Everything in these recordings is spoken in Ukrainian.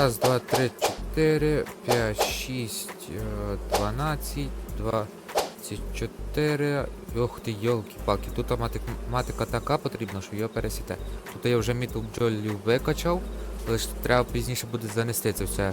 Раз, два, три, чотири, п'ять, шість, е, дванадцять, двадцять чотири. Ох ти, йолки-палки. Тут матик, матика така потрібна, що його пересіте. Тут я вже мітл бджолів викачав, лише треба пізніше буде занести це все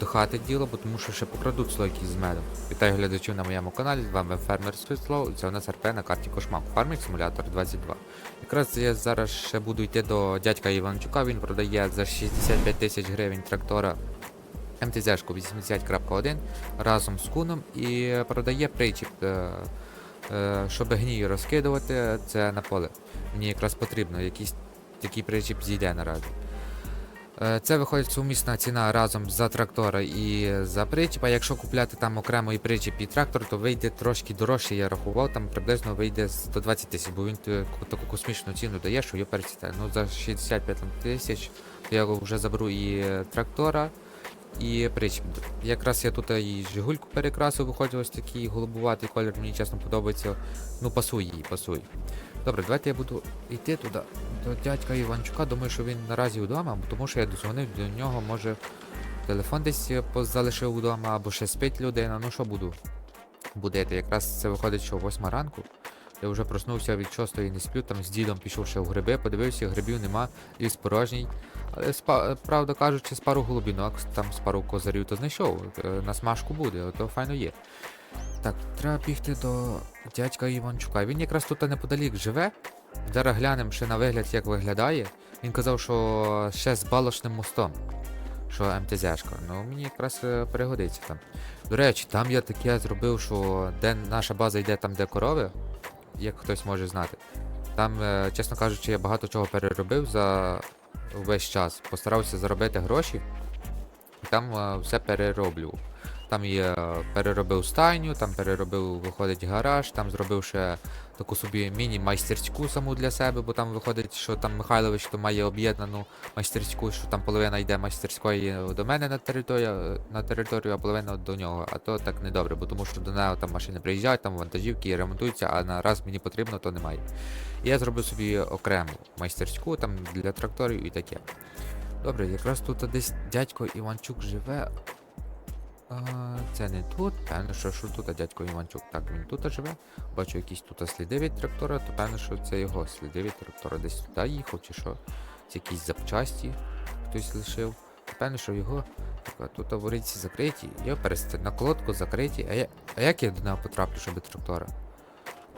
до хати діло, бо тому що ще покрадуть слойки з медом. Вітаю глядачів на моєму каналі, з вами фермер Світлов, і це у нас РП на карті Кошмак. Фармінг симулятор 22. Якраз я зараз ще буду йти до дядька Іванчука, він продає за 65 тисяч гривень трактора МТЗ-шку 80.1 разом з куном і продає причіп, е, е, щоб гній розкидувати це на поле. Мені якраз потрібно, якийсь такий причіп зійде наразі. Е, Це виходить сумісна ціна разом за трактора і за причіп. А якщо купляти там окремо і причіп, і трактор, то вийде трошки дорожче, я рахував, там приблизно вийде 120 тисяч, бо він таку, космічну ціну дає, що його перецітає. Ну за 65 тисяч то я вже заберу і трактора, і причіп. Якраз я тут і Жигульку перекрасив, виходить ось такий голубуватий колір, мені чесно подобається. Ну пасує їй, пасує. Добре, давайте я буду йти туди до дядька Іванчука. Думаю, що він наразі вдома, тому що я дозвонив до нього, може телефон десь залишив вдома, або ще спить людина. Ну що буду будити? Якраз це виходить, що 8 ранку. Я вже проснувся від 6 не сплю, там з дідом пішов ще в гриби, подивився, грибів нема, ліс порожній. Але правда кажучи, з пару голубінок, там з пару козарів то знайшов. е, На смажку буде, то файно є. Так, треба бігти до дядька Іванчука. Він якраз тут неподалік живе. Зараз глянемо ще на вигляд, як виглядає. Він казав, що ще з балошним мостом. Що МТЗшка. Ну мені якраз е, пригодиться там. До речі, там я таке зробив, що де наша база йде там, де корови, як хтось може знати. Там, е, чесно кажучи, я багато чого переробив за весь час. Постарався заробити гроші. І там е, все перероблю. Там я переробив стайню, там переробив, виходить, гараж, там зробив ще таку собі міні-майстерську саму для себе, бо там виходить, що там Михайлович то має об'єднану майстерську, що там половина йде майстерської до мене на територію, на територію, а половина до нього. А то так не добре, бо тому що до нього там машини приїжджають, там вантажівки ремонтуються, а на раз мені потрібно, то немає. І я зробив собі окрему майстерську там для тракторів і таке. Добре, якраз тут десь дядько Іванчук живе. А, це не тут, певно, що, що тут дядько Іванчук. Так, він тут живе. Бачу якісь тут сліди від трактора, то певно, що це його сліди від трактора. Десь туди їхав, чи що. Це якісь запчасті хтось лишив. Певно, що його. Так, тут воріці закриті. Я перестать на колодку закриті. А, я, а як я до нього потраплю, щоб трактора?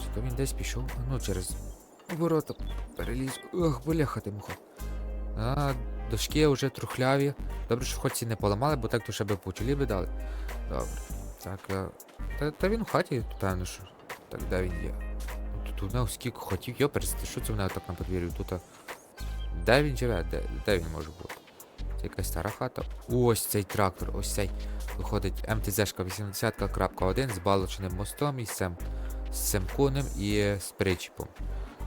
Чи то він десь пішов? Ну, через ворота переліз. Ох, бляха ти муха. А, дошки вже трухляві. Добре, що хоч ці не поламали, бо так то ще би по чолі би дали. Добре. Так, е, та, та він в хаті, певно, що. Так, де він є? Тут у скільки хотів, йоперсти, що це в нього так на подвір'ю? Тут. Де він живе? Де, де він може бути? Це якась стара хата. Ось цей трактор, ось цей. Виходить МТЗшка 80.1 з балочним мостом і з цим, з цим конем і з причіпом.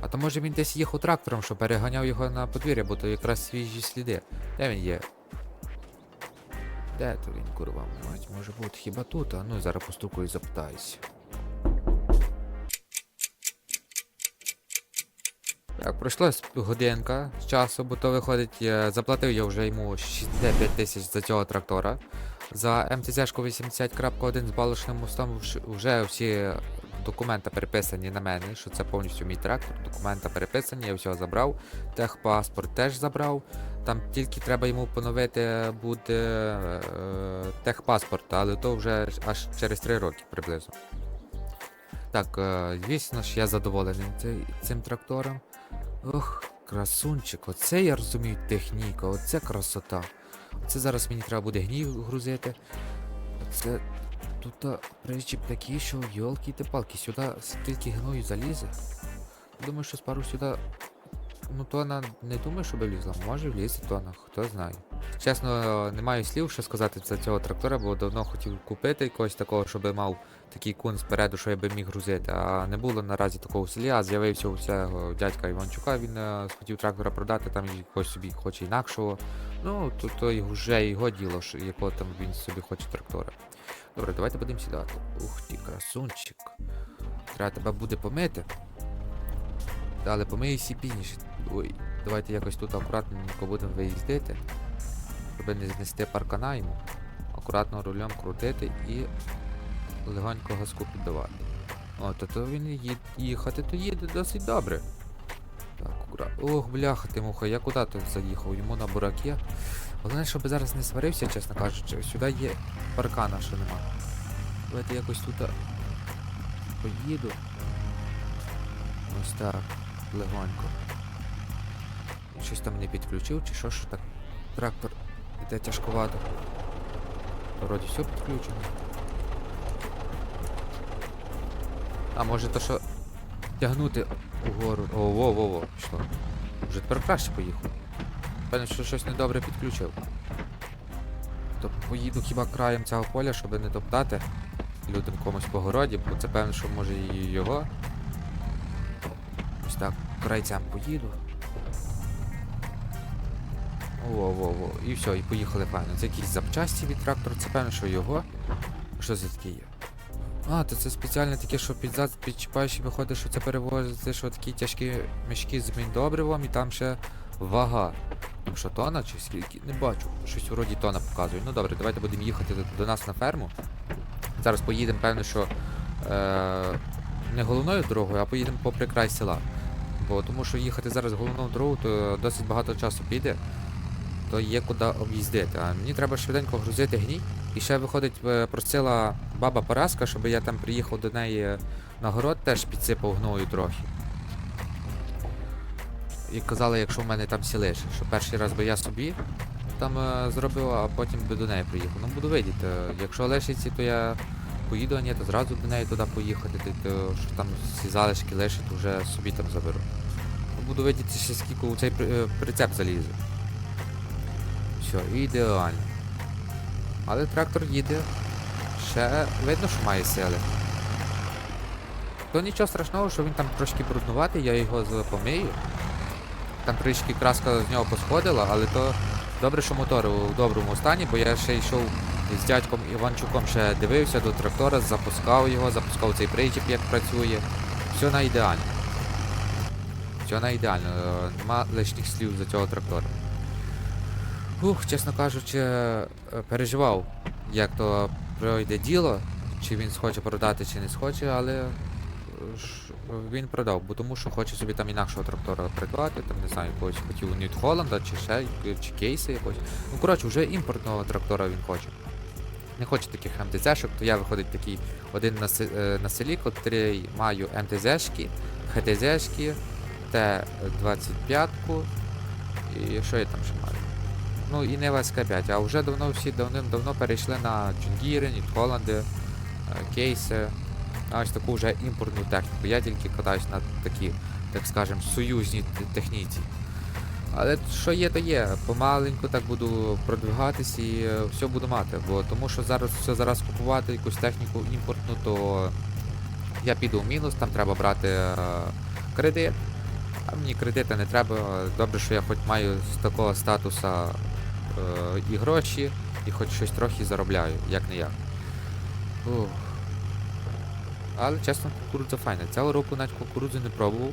А то може він десь їхав трактором, що переганяв його на подвір'я, бо то якраз свіжі сліди. Де він є? Де то він, курва, мать, може бути хіба тут? А ну зараз постукаю і запитаюся. Так, пройшла годинка з часу, бо то виходить, заплатив я вже йому 65 тисяч за цього трактора. За МТЗ-шку 80.1 з балочним мостом вже всі документи переписані на мене, що це повністю мій трактор. Документи переписані, я все забрав. Техпаспорт теж забрав. Там тільки треба йому поновити буде е, техпаспорт, але то вже аж через 3 роки приблизно. Так, е, звісно ж, я задоволений цей- цим трактором. Ох, красунчик, оце я розумію техніка, оце красота. Оце зараз мені треба буде гнів грузити. Оце тут причіп такий, що йолки ти палки, сюди стільки гною залізе. Думаю, що спару сюди. Ну, тона не думаю, що влізла. Може влізти тона, хто знає. Чесно, не маю слів, що сказати за цього трактора, бо давно хотів купити якогось такого, щоб мав такий кун спереду, що я би міг грузити. А не було наразі такого в селі, а з'явився у цього дядька Іванчука, він е, хотів трактора продати, там і когось собі хоче інакшого. Ну, то, то вже його діло, якого там він собі хоче трактора. Добре, давайте будемо сідати. Ух ти, красунчик. Треба тебе буде помити. Але помиюся пізніше. Ой, давайте якось тут акуратненько будемо виїздити. щоб не знести паркана йому. Акуратно рулем крутити і легонько газку піддавати. О, то, то він їхати то їде досить добре. Так, акура... Ох, бляха ти муха, я куди тут заїхав? Йому на бураки. Головне, щоб зараз не сварився, чесно кажучи. Сюди є паркана, що нема. Давайте якось тут поїду. Ось так, легонько. Щось там не підключив, чи що, що так трактор іде тяжковато. Вроді все підключено. А може то що тягнути угору. О, во, во, во, пішло. Вже тепер краще поїхав. Певно, що щось недобре підключив. То поїду хіба краєм цього поля, щоб не топтати людям комусь по городі, бо це певно, що може і його. Ось так, крайцям поїду. Во-во-во. І все, і поїхали певно. Це якісь запчасті від трактора, це певно, що його. Що це таке є? А, то це спеціально таке, що під зад підчіпаєш і виходить, що це перевозити, що такі тяжкі мішки з міндобривом і там ще вага. Там що тона чи скільки? Не бачу. Щось вроді тона показує. Ну добре, давайте будемо їхати до, до нас на ферму. Зараз поїдемо, певно, що е, не головною дорогою, а поїдемо попри край села. Бо тому що їхати зараз головною дорогою, то досить багато часу піде, то є куди об'їздити. А мені треба швиденько грузити гній. І ще виходить, е, просила баба Параска, щоб я там приїхав до неї на город, теж підсипав гною трохи. І казала, якщо в мене там сілиш, що перший раз би я собі там е, зробив, а потім би до неї приїхав. Ну буду видіти. Якщо лишиться, то я поїду, а ні, то зразу до неї туди поїхати, то, що там всі залишки лишить, вже собі там заберу. Ну, буду видіти ще скільки у цей е, прицеп залізе. Все, ідеально. Але трактор їде. Ще видно, що має сили. То нічого страшного, що він там трошки бруднуватий, я його запомию. Там трішки краска з нього посходила, але то добре, що мотор у доброму стані, бо я ще йшов з дядьком Іванчуком ще дивився до трактора, запускав його, запускав цей причіп, як працює. Все на ідеально. Все на ідеально. Нема лишніх слів за цього трактора. Ух, чесно кажучи, е, переживав, як то пройде діло, чи він схоче продати, чи не схоче, але е, він продав, бо тому що хоче собі там інакшого трактора придбати, там не знаю, якогось хотів Ньют Холланда, чи ще, чи кейси якось. Ну, коротше, вже імпортного трактора він хоче. Не хоче таких МТЗ-шок, то я виходить такий один на, е, селі, котрий маю МТЗ-шки, ХТЗ-шки, Т-25 і що я там ще маю? Ну і не СК5, а вже давно всі давним-давно перейшли на Джунгіри, Нітхоланди, е, кейси. А ось таку вже імпортну техніку. Я тільки катаюсь на такі, так скажем, союзній техніці. Але що є, то є. Помаленьку так буду продвигатись і е, все буду мати. Бо тому що зараз все зараз купувати якусь техніку імпортну, то я піду в мінус, там треба брати е, кредит. А мені кредита не треба. Добре, що я хоч маю з такого статуса і гроші, і хоч щось трохи заробляю, як не як. Але чесно, кукурудза файна. Цього року навіть кукурудзу не пробував,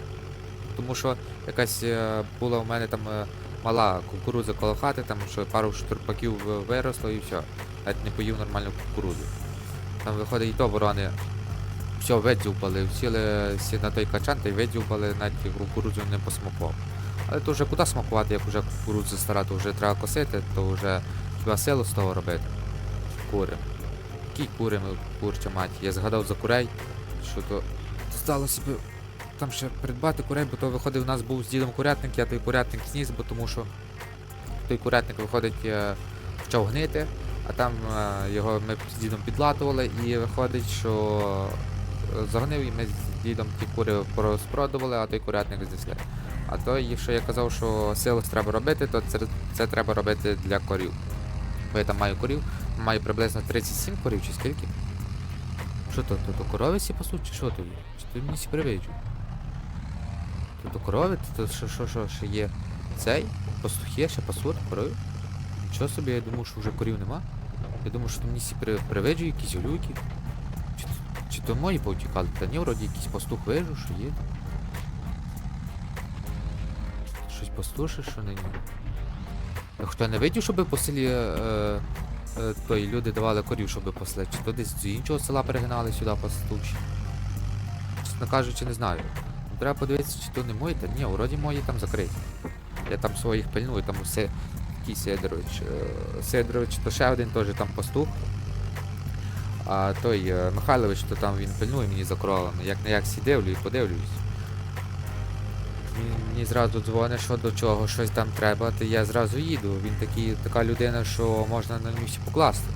тому що якась е, була у мене там е, мала кукурудза коло хати, там що пару штурпаків виросло і все. Навіть не поїв нормальну кукурудзу. Там виходить і то ворони все видзюбали, сіли всі на той качан та й видзюбали, навіть кукурудзу не посмакував. Але то вже куди смакувати, як вже кукурудза стара, то вже треба косити, то вже хіба силу з того робити. Кури. Які кури ми курча мать. Я згадав за курей, що то стало собі там ще придбати курей, бо то виходить, у нас був з дідом курятник, я той курятник зніс, бо тому що той курятник виходить е, почав гнити, а там е, його ми з дідом підлатували і виходить, що е, загнив і ми з дідом ті кури порозпродували, а той курятник знесли. А той, що я казав, що силос треба робити, то це, це треба робити для корів. Бо я там маю корів, маю приблизно 37 корів чи скільки. Що то, то, то корови всі пасуть, чи що то? Чи ти мені всі привиджу? То, то корови, то, то що, що, що ще є цей? Пастухи, ще пасуть корови? Нічого собі, я думав, що вже корів нема. Я думав, що то мені при, привиджу, якісь олюки. Чи, то- чи то мої повтікали? Та ні, вроді якийсь пастух вижу, що є. Щось пастушиш, що нині? Хто не видів, щоб по селі е, е, той, люди давали корів, щоб пасли, чи то десь з іншого села перегнали сюди пастуші. Чесно кажучи, не знаю. Треба подивитися, чи то не мої, та ні, вроді мої там закриті. Я там своїх пильную, там усе такий Сидорович. Е, Сидорович, то ще один теж там пастух. А той е, Михайлович, то там він пильнує мені за коровами. Як не як сідивлю і подивлюсь. Мені зразу дзвонить, що до чого, щось там треба, то я зразу їду. Він такий, така людина, що можна на місці покласти.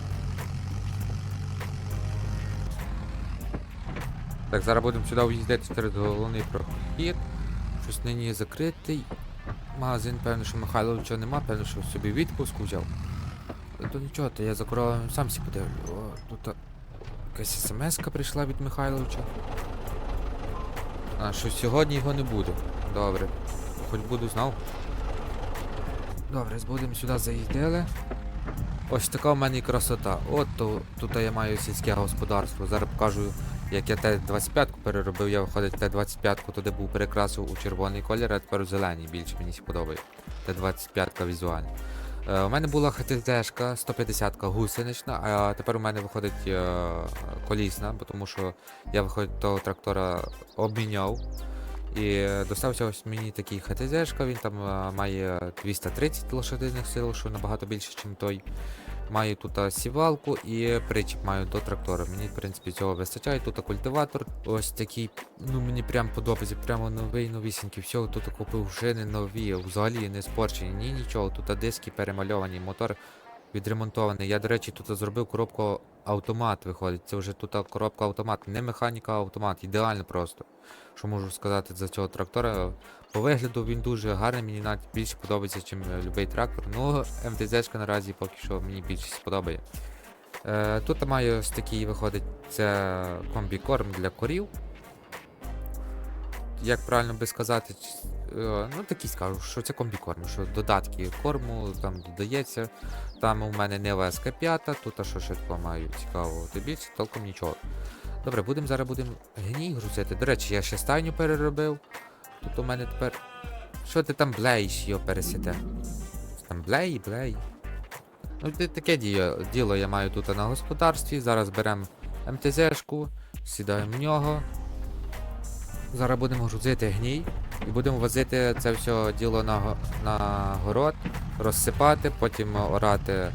Так, зараз будемо сюди в'їздити через головний прохід. Щось нині закритий. Магазин, певно, що Михайловича нема, певно, що собі відпуск взяв. То нічого, то я за коровами сам сі подивлю. О, тут якась смс прийшла від Михайловича. А, що сьогодні його не буде. Добре. Хоч буду знав. Добре, будемо сюди заїздили. Ось така в мене і красота. От то, тут я маю сільське господарство. Зараз покажу, як я Т-25 переробив. Я виходить Т-25 туди був перекрасив у червоний колір, а тепер у зелений більше мені подобається. Т-25 візуально. Е, у мене була ХТЗшка 150 гусенична, а тепер у мене виходить е, колісна, тому що я виходить того трактора обміняв. І достався ось мені такий ХТЗшка, він там має 230 лошадиних сил, що набагато більше, ніж той. Маю тут сівалку і причіп маю до трактора. Мені, в принципі, цього вистачає. Тут культиватор. Ось такий, ну мені прям подобається, прямо новий, новісінький. Все, тут купив шини нові, взагалі не спорчені, ні нічого. Тут диски перемальовані, мотор відремонтований. Я, до речі, тут зробив коробку автомат виходить. Це вже тут коробка автомат, не механіка, а автомат. Ідеально просто. Що можу сказати за цього трактора? По вигляду він дуже гарний, мені навіть більше подобається, ніж будь-який трактор. Ну, МТЗ-шка наразі поки що мені більше сподобає. Е, тут маю ось такий виходить, це комбікорм для корів. Як правильно би сказати, е, ну такий скажу, що це комбікорм, що додатки корму там додається. Там у мене Нива СК5, тут а що такого маю цікавого, більше толком нічого. Добре, будемо зараз будемо гній грузити. До речі, я ще стайню переробив. Тут у мене тепер. Що ти там блеєш, його пересіте? Там блей, блей. Ну, таке діло, діло я маю тут на господарстві. Зараз беремо МТЗшку, сідаємо в нього. Зараз будемо грузити гній і будемо возити це все діло на, на город, розсипати, потім орати.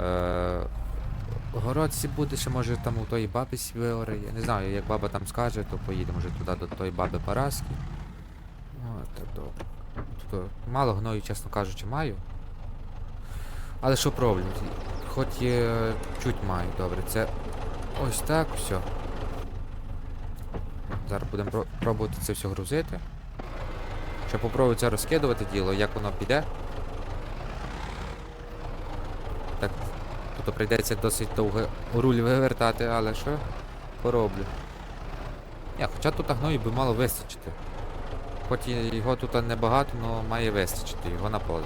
Е, город сі буде, ще може там у тої баби сі. Я не знаю, як баба там скаже, то поїдемо вже туди до тої баби Параски. О, так добре. Тут мало гною, чесно кажучи, маю. Але що проблем? Хоч є чуть маю, добре. Це ось так, все. Зараз будемо про- пробувати це все грузити. Ще попробую це розкидувати діло, як воно піде. Так, тут прийдеться досить довго руль вивертати, але що? Пороблю. Ні, хоча тут гною би мало вистачити. Хоч його тут небагато, але має вистачити його на поле.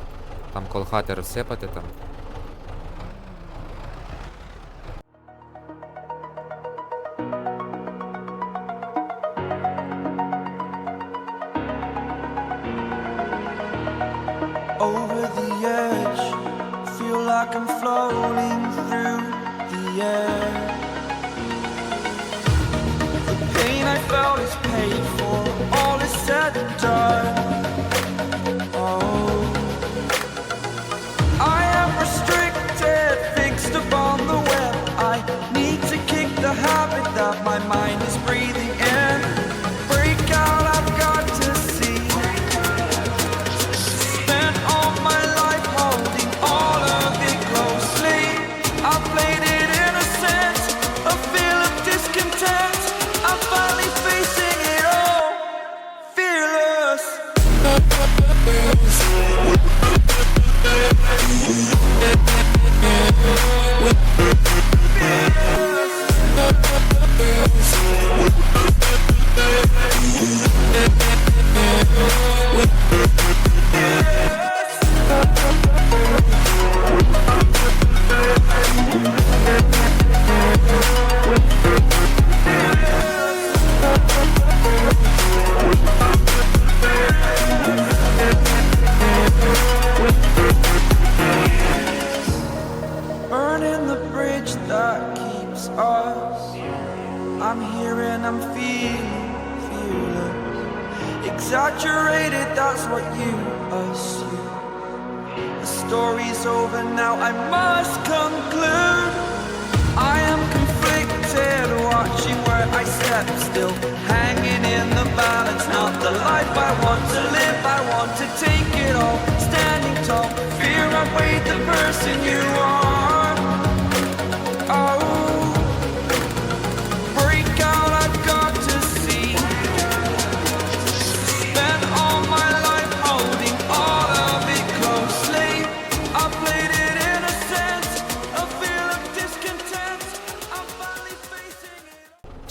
Там колхати розсипати там.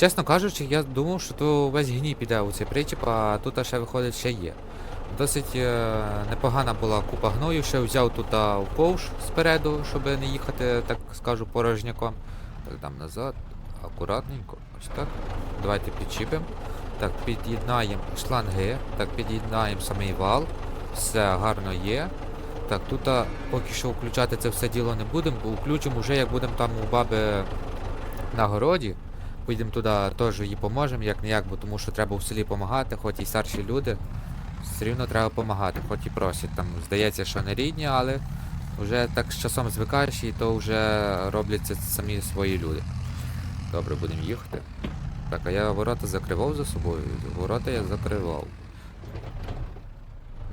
Чесно кажучи, я думав, що то весь гній піде у цей причіп, а тут ще виходить ще є. Досить е, непогана була купа гною, ще взяв тут ковш спереду, щоб не їхати, так скажу, порожняком. Так, дам назад, акуратненько, ось так. Давайте підчіпимо. Так, під'єднаємо шланги, так, під'єднаємо самий вал. Все гарно є. Так, тут поки що включати це все діло не будемо, бо включимо вже як будемо там у баби на городі. Поїдемо туди, теж їй поможемо, як не як, бо тому що треба в селі допомагати, хоч і старші люди. Все рівно треба допомагати, хоч і просять. Там здається, що не рідні, але вже так з часом звикаєш і то вже робляться самі свої люди. Добре, будемо їхати. Так, а я ворота закривав за собою. Ворота я закривав.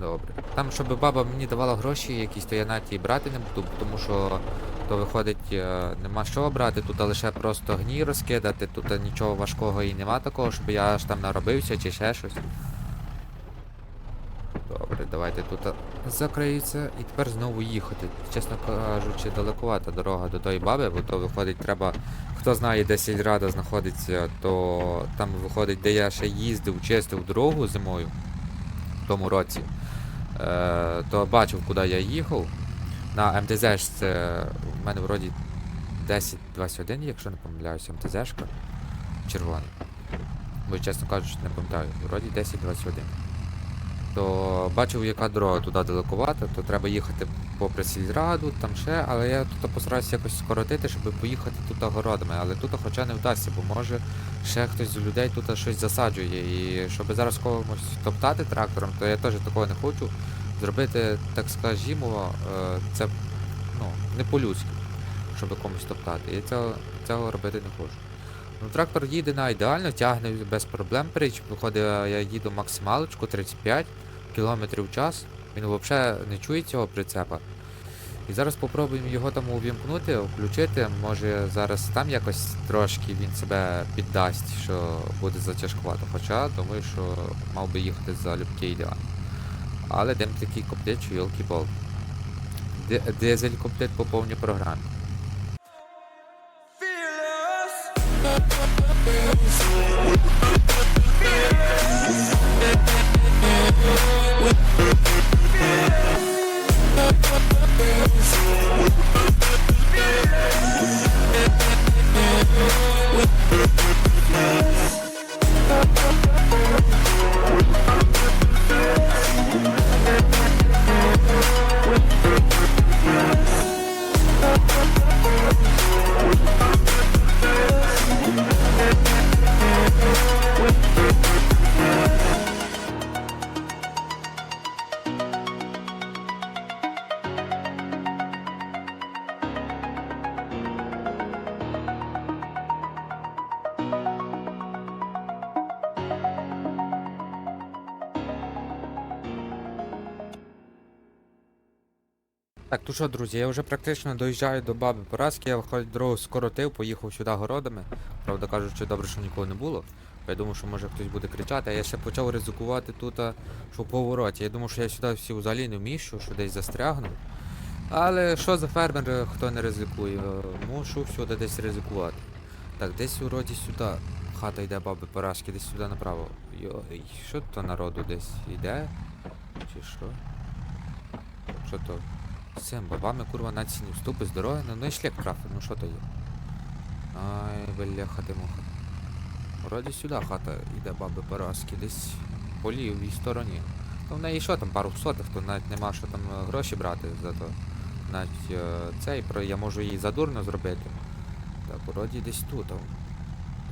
Добре. Там, щоб баба мені давала гроші якісь, то я навіть і брати не буду, тому що то виходить, е, нема що брати, тут лише просто гній розкидати, тут нічого важкого і нема такого, щоб я аж там наробився чи ще щось. Добре, давайте тут закриється і тепер знову їхати. Чесно кажучи, далекувата дорога до тої баби, бо то виходить, треба. Хто знає, де сільрада знаходиться, то там виходить, де я ще їздив, чистив дорогу зимою в тому році. Е, то бачив, куди я їхав. На МТЗ це в мене вроді 10-21, якщо не помиляюся, МТЗшка. Червоний. Бо чесно кажучи, не пам'ятаю. Вроді 10-21. То бачив, яка дорога туди далекувата, то треба їхати попри сільраду, там ще, але я тут постараюся якось скоротити, щоб поїхати тут городами. Але тут хоча не вдасться, бо може ще хтось з людей тут щось засаджує. І щоб зараз когось топтати трактором, то я теж такого не хочу. Зробити, так скажімо, е, це ну, не по-людськи, щоб комусь топтати. Я цього, цього робити не хочу. Ну, трактор їде на ідеально, тягне без проблем. Прич, виходить, я їду максималочку 35 км в час. Він взагалі не чує цього прицепа. І зараз спробуємо його там увімкнути, включити. Може зараз там якось трошки він себе піддасть, що буде затяжкувато. Хоча думаю, що мав би їхати за любки ідеально. Але дем такий комплект, що йолки пал Дизель комплект по повній програмі. Yeah. Так, ну що, друзі, я вже практично доїжджаю до баби Поразки, я виходить дорогу скоротив, поїхав сюди городами. Правда кажучи, добре, що нікого не було. Я думав, що може хтось буде кричати, а я ще почав ризикувати тут, що в повороті. Я думав, що я сюди всі взагалі не вміщу, що десь застрягну. Але що за фермер, е, хто не ризикує? Е, Мушу всюди десь ризикувати. Так, десь вроді сюди хата йде баби Поразки, десь сюди направо. Йой, що то народу десь йде? Чи що? Що то? Цим бабами курва на ціні вступи з дороги, ну не шлях крафти, ну що то є? Ай, бляха ти муха. Вроді сюди хата йде баби Параски, десь по лівій стороні. Ну в неї що там, пару сотих, то навіть нема що там е, гроші брати за то. навіть е, цей, я можу її задурно зробити. Так, вроді десь тут. а,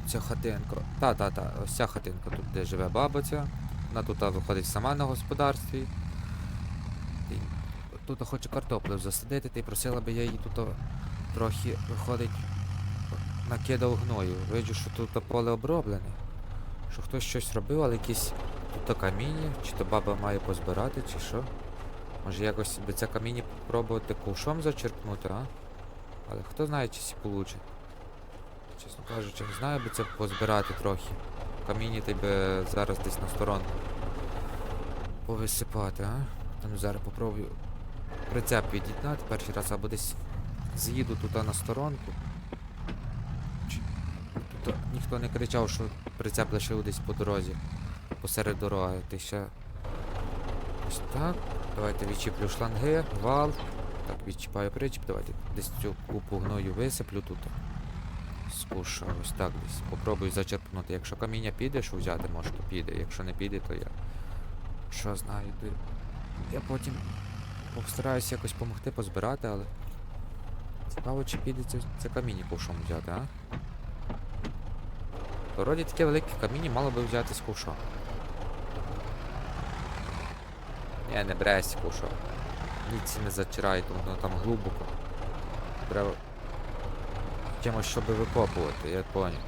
Ця хатинка. Та-та-та, ось ця хатинка тут, де живе баба ця. Вона тут виходить сама на господарстві. Тут хоче картоплю засадити, й просила би я її тут трохи виходить накидав гною. Виджу, що тут поле оброблене. Що хтось щось робив, але якісь тут каміння, чи то баба має позбирати, чи що. Може якось би це каміння попробувати ковшом зачерпнути, а? Але хто знає, чи сі получить. Чесно кажучи, не знаю, би це позбирати трохи. Каміння ти би зараз десь на сторонку повисипати, а? Там зараз попробую прицеп від'єднати перший раз, або десь з'їду тут на сторонку. Тут ніхто не кричав, що прицеп лишив десь по дорозі, посеред дороги. Ти ще. Ось так. Давайте відчіплю шланги, вал. Так, відчіпаю причіп, давайте десь цю купу гною висиплю тут. Спушу, ось так десь. Попробую зачерпнути. Якщо каміння піде, що взяти, може, то піде. Якщо не піде, то я. Що знаю, то я потім постараюся якось допомогти позбирати, але. Цікаво, чи піде це, це каміння ковшом взяти, а? Вроді таке велике каміння мало би взяти з ковшом. Ні, не бресь ковшом. Ніці не затирайте, воно там глибоко. Треба чимось, щоб викопувати, я поняв.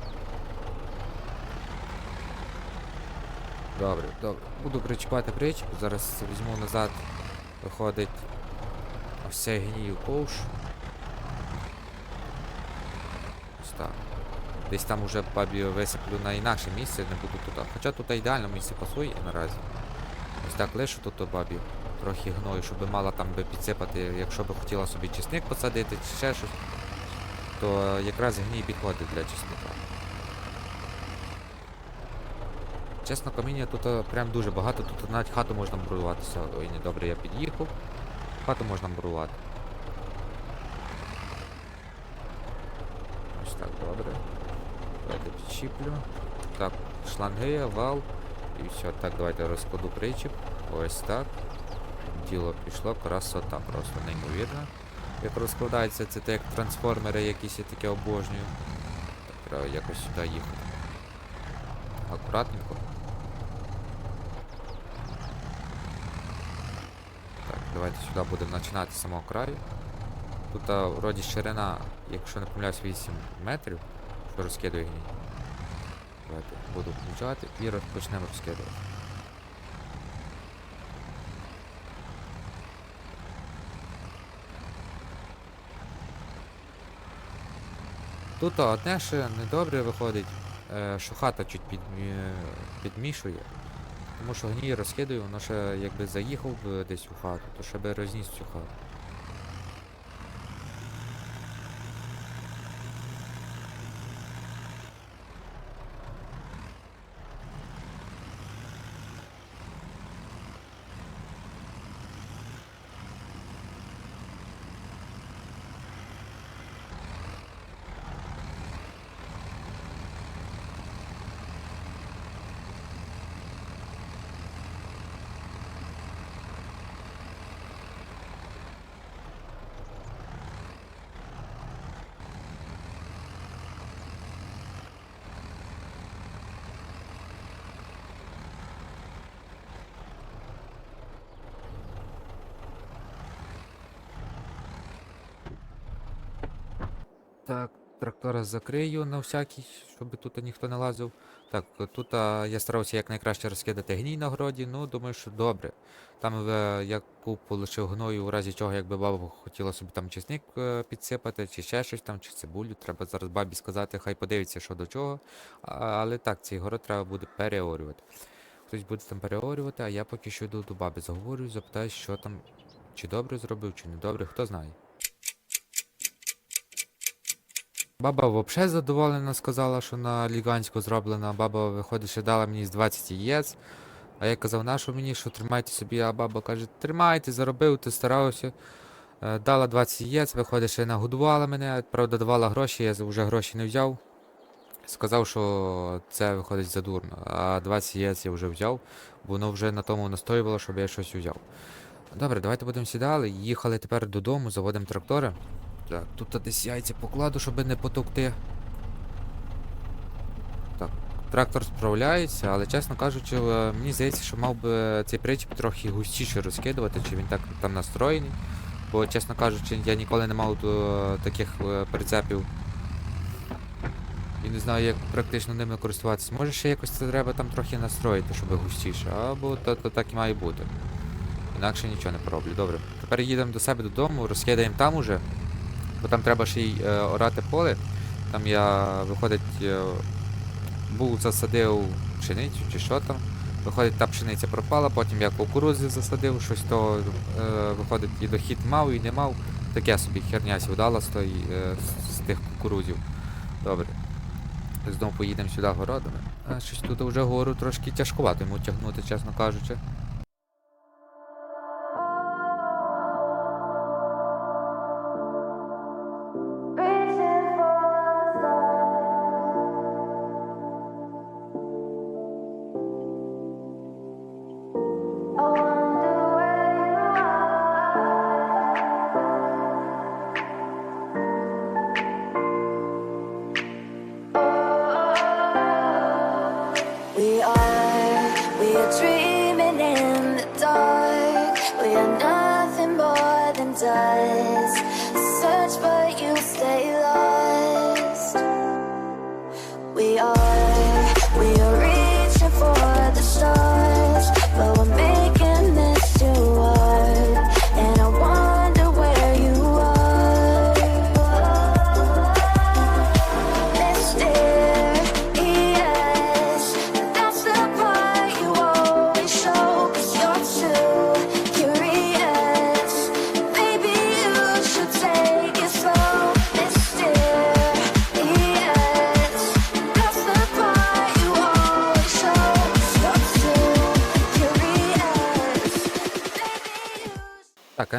Добре, добре. Буду причіпати причіп, зараз візьму назад, виходить ось цей гнію ковш. Ось так. Десь там уже бабі висиплю на інакше місце, не буду тут. Хоча тут ідеально місце пасує наразі. Ось так лишу тут бабі трохи гною, щоб мала там би підсипати, якщо би хотіла собі чесник посадити чи ще щось, то якраз гній підходить для чесника. Чесно, каміння тут е, прям дуже багато, тут навіть хату можна муруватися. Ой, недобре, я під'їхав. Хату можна мурувати. Ось так, добре. Давайте підчіплю. Так, шланги, вал. І все, так, давайте розкладу причіп. Ось так. Діло пішло, красота, просто неймовірна. Як розкладається, це так як трансформери якісь я таке обожнюю. Треба якось сюди їхати. Акуратненько. Так, давайте сюди будемо починати з самого краю. Тут а, вроді ширина, якщо не помиляюсь, 8 метрів, що розкидує гній. Давайте буду включати і розпочнемо розкидувати. Тут одне ще недобре виходить, е, що хата чуть підмішує. Тому що гній розкидує, воно ще якби заїхав десь у хату, то ще би розніс цю хату. Так, трактора закрию на всякий, щоб тут ніхто не лазив. Так, тут я старався якнайкраще розкидати гній на городі, ну думаю, що добре. Там е, я купу лишив гною, у разі чого, якби баба хотіла собі там чесник е, підсипати, чи ще щось там, чи цибулю. Треба зараз бабі сказати, хай подивиться, що до чого. Але так, цей город треба буде переорювати. Хтось буде там переорювати, а я поки що йду до баби, заговорю, запитаю, що там, чи добре зробив, чи не добре, хто знає. Баба взагалі задоволена сказала, що на Ліганську зроблена. Баба, виходить, ще дала мені з 20 яєць. А я казав, на що мені, що тримайте собі, а баба каже, тримайте, заробив, ти старався. Е, Дала 20 яєць, виходить, ще нагодувала мене, правда, давала гроші, я вже гроші не взяв. Сказав, що це виходить задурно. А 20 яєць я вже взяв, бо воно вже на тому настоювало, щоб я щось взяв. Добре, давайте будемо сідали. Їхали тепер додому, заводимо трактори. Так, тут десь яйця покладу, щоб не потовкти. Так, трактор справляється, але чесно кажучи, е, мені здається, що мав би цей причіп трохи густіше розкидувати, чи він так там настроєний. Бо, чесно кажучи, я ніколи не мав е, таких е, прицепів. І не знаю, як практично ними користуватися. Може ще якось це треба там трохи настроїти, щоб густіше, або то, то так і має бути. Інакше нічого не пороблю. Добре. Тепер їдемо до себе додому, розкидаємо там уже, бо там треба ще й е, орати поле. Там я, виходить, е, був засадив пшеницю чи що там. Виходить, та пшениця пропала, потім я кукурузи засадив, щось то е, виходить і дохід мав, і не мав. Таке собі херня сівдала з, е, з, тих кукурузів. Добре. Знову поїдемо сюди городами. А щось тут вже гору трошки тяжкувато йому тягнути, чесно кажучи.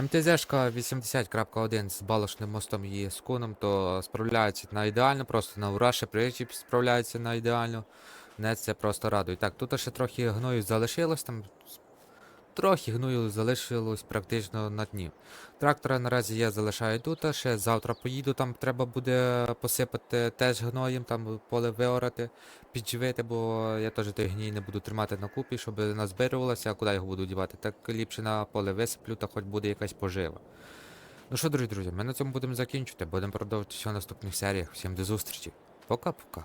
МТЗшка 80.1 з балошним мостом і з куном, то справляється на ідеально, просто на ураші причіп справляється на ідеально. Не це просто радує. Так, тут ще трохи гною залишилось, там трохи гною залишилось практично на дні. Трактора наразі я залишаю тут, ще завтра поїду, там треба буде посипати теж гноєм, там поле виорати, підживити, бо я теж той гній не буду тримати на купі, щоб назбирувалося, а куди його буду дівати. Так ліпше на поле висиплю, та хоч буде якась пожива. Ну що, дорогі друзі, ми на цьому будемо закінчувати. Будемо продовжувати в наступних серіях. Всім до зустрічі. Пока-пока.